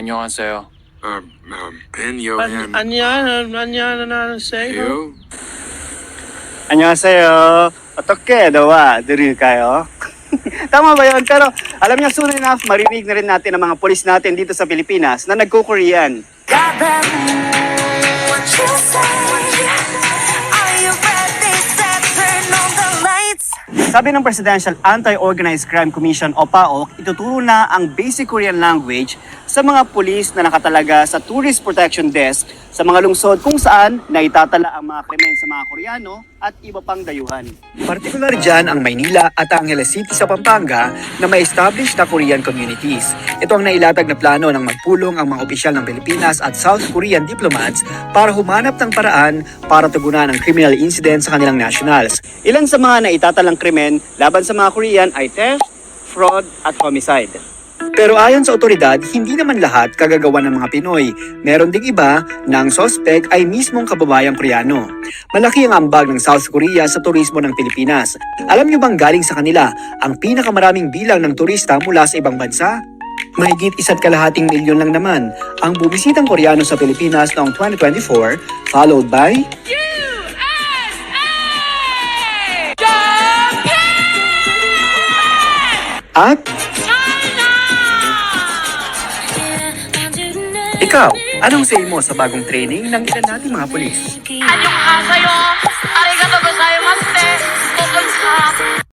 안녕하세요. Um, um, Anyo An- and Anya, Anya, na say. you? 안녕하세요. 어떻게 너와 들을까요? Tama ba yun? Pero alam niyo, soon enough, marinig na rin natin ang mga polis natin dito sa Pilipinas na nagko-Korean. Sabi ng Presidential Anti-Organized Crime Commission o PAOK, ituturo na ang basic Korean language sa mga pulis na nakatalaga sa Tourist Protection Desk sa mga lungsod kung saan naitatala ang mga krimen sa mga Koreano at iba pang dayuhan. Partikular dyan ang Maynila at Angeles City sa Pampanga na may established na Korean communities. Ito ang nailatag na plano ng magpulong ang mga opisyal ng Pilipinas at South Korean diplomats para humanap ng paraan para tugunan ang criminal incident sa kanilang nationals. Ilan sa mga naitatalang krimen laban sa mga Korean ay theft, fraud at homicide. Pero ayon sa otoridad, hindi naman lahat kagagawa ng mga Pinoy. Meron ding iba na ang sospek ay mismong kababayang Koreano. Malaki ang ambag ng South Korea sa turismo ng Pilipinas. Alam niyo bang galing sa kanila ang pinakamaraming bilang ng turista mula sa ibang bansa? Mahigit isa't kalahating milyon lang naman ang bumisitang Koreano sa Pilipinas noong 2024, followed by At? Ikaw, anong say mo sa bagong training ng ilan nating mga pulis? Anyong ha sa'yo! Arigato gozaimasu!